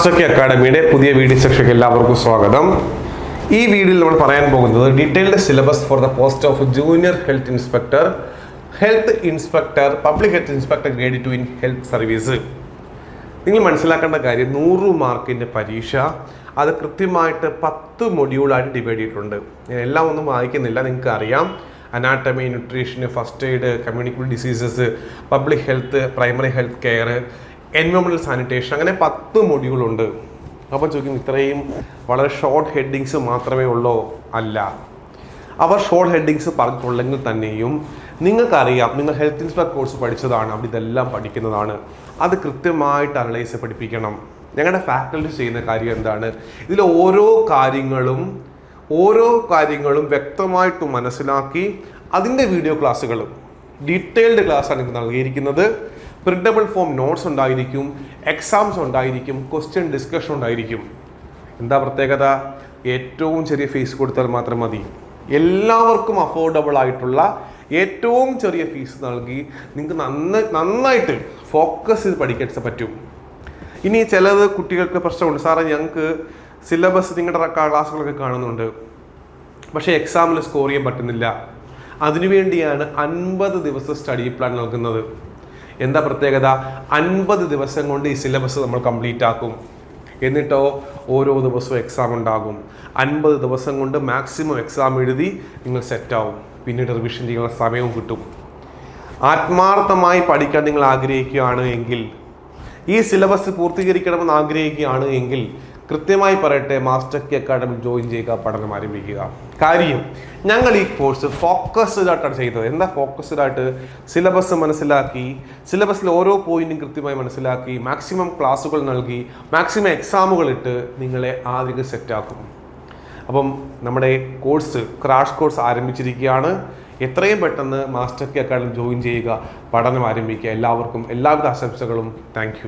Master K അക്കാഡമിയുടെ പുതിയ video സെക്ഷയ്ക്ക് എല്ലാവർക്കും സ്വാഗതം. ഈ വീഡിയോയിൽ നമ്മൾ പറയാൻ പോകുന്നത് detailed syllabus for the post of junior health inspector health inspector public health inspector grade two in health service. നിങ്ങൾ മനസ്സിലാക്കേണ്ട കാര്യം നൂറ് മാർക്കിന്റെ പരീക്ഷ അത് കൃത്യമായിട്ട് പത്ത് മൊഡ്യൂളായിട്ട് ഡിവൈഡ് ചെയ്തിട്ടുണ്ട്. ഞാൻ എല്ലാം ഒന്നും വായിക്കുന്നില്ല നിങ്ങൾക്ക് അറിയാം. Anatomy nutrition first aid communicable diseases public health primary health care എൻവയോൺമെന്റൽ sanitation അങ്ങനെ പത്ത് മൊഡ്യൂളുണ്ട് അപ്പോൾ ചോദിക്കും ഇത്രയും വളരെ ഷോർട്ട് ഹെഡിങ്സ് മാത്രമേ ഉള്ളൂ? അല്ല. അവർ ഷോർട്ട് ഹെഡിങ്സ് പറഞ്ഞിട്ടുള്ളെങ്കിൽ തന്നെയും നിങ്ങൾക്കറിയാം നിങ്ങൾ ഹെൽത്ത് ഇൻസ്പെക്ടർ കോഴ്സ് പഠിച്ചതാണ് അവിടെ ഇതെല്ലാം പഠിക്കുന്നതാണ്. അത് കൃത്യമായിട്ട് അനലൈസ് പഠിപ്പിക്കണം. ഞങ്ങളുടെ ഫാക്കൽറ്റി ചെയ്യുന്ന കാര്യം എന്താണ്? ഇതിൽ ഓരോ കാര്യങ്ങളും ഓരോ കാര്യങ്ങളും വ്യക്തമായിട്ട് മനസ്സിലാക്കി അതിന്റെ വീഡിയോ ക്ലാസ്സുകളും ഡീറ്റെയിൽഡ് ക്ലാസ്സാണ് നിങ്ങൾക്ക് നൽകിയിരിക്കുന്നത്. പ്രിന്റബിൾ ഫോം നോട്ട്സ് ഉണ്ടായിരിക്കും എക്സാംസ് ഉണ്ടായിരിക്കും ക്വസ്റ്റ്യൻ ഡിസ്കഷൻ ഉണ്ടായിരിക്കും. എന്താ പ്രത്യേകത? ഏറ്റവും ചെറിയ ഫീസ് കൊടുത്താൽ മാത്രം മതി. എല്ലാവർക്കും അഫോർഡബിൾ ആയിട്ടുള്ള ഏറ്റവും ചെറിയ ഫീസ് നൽകി നിങ്ങൾക്ക് നന്ന നന്നായിട്ട് ഫോക്കസ് ചെയ്ത് പഠിക്കാൻ പറ്റും. ഇനി ചിലത് കുട്ടികൾക്ക് പ്രശ്നമുണ്ട്. സാറേ ഞങ്ങൾക്ക് സിലബസ് നിങ്ങളുടെ ക്ലാസ്സുകളൊക്കെ കാണുന്നുണ്ട്. പക്ഷേ എക്സാമിൽ സ്കോർ ചെയ്യാൻ പറ്റുന്നില്ല. അതിനുവേണ്ടിയാണ് അൻപത് ദിവസം സ്റ്റഡി പ്ലാൻ നൽകുന്നത്. എന്താ പ്രത്യേകത? അൻപത് ദിവസം കൊണ്ട് ഈ സിലബസ് നമ്മൾ കംപ്ലീറ്റ് ആക്കും. എന്നിട്ടോ ഓരോ ദിവസവും എക്സാം ഉണ്ടാകും. അൻപത് ദിവസം കൊണ്ട് മാക്സിമം എക്സാം എഴുതി നിങ്ങൾ സെറ്റാവും പിന്നീട് റിവിഷൻ ചെയ്യാനുള്ള സമയവും കിട്ടും. ആത്മാർത്ഥമായി പഠിക്കാൻ നിങ്ങൾ ആഗ്രഹിക്കുകയാണ് എങ്കിൽ ഈ സിലബസ് പൂർത്തീകരിക്കണമെന്ന് ആഗ്രഹിക്കുകയാണ് എങ്കിൽ കൃത്യമായി പറയട്ടെ മാസ്റ്റർ കെ അക്കാഡമി ജോയിൻ ചെയ്യുക പഠനം ആരംഭിക്കുക. കാര്യം ഞങ്ങൾ ഈ കോഴ്സ് ഫോക്കസ്ഡ് ആയിട്ടാണ് ചെയ്തത്. എന്താ ഫോക്കസ്ഡ് ആയിട്ട് സിലബസ് മനസ്സിലാക്കി സിലബസിൽ ഓരോ പോയിന്റും കൃത്യമായി മനസ്സിലാക്കി മാക്സിമം ക്ലാസ്സുകൾ നൽകി മാക്സിമം എക്സാമുകൾ ഇട്ട് നിങ്ങളെ ആദ്യം സെറ്റാക്കും അപ്പം നമ്മുടെ കോഴ്സ് ക്രാഷ് കോഴ്സ് ആരംഭിച്ചിരിക്കുകയാണ്. എത്രയും പെട്ടെന്ന് മാസ്റ്റർ കെ അക്കാഡമി ജോയിൻ ചെയ്യുക പഠനം ആരംഭിക്കുക. എല്ലാവർക്കും എല്ലാവിധ ആശംസകളും. താങ്ക്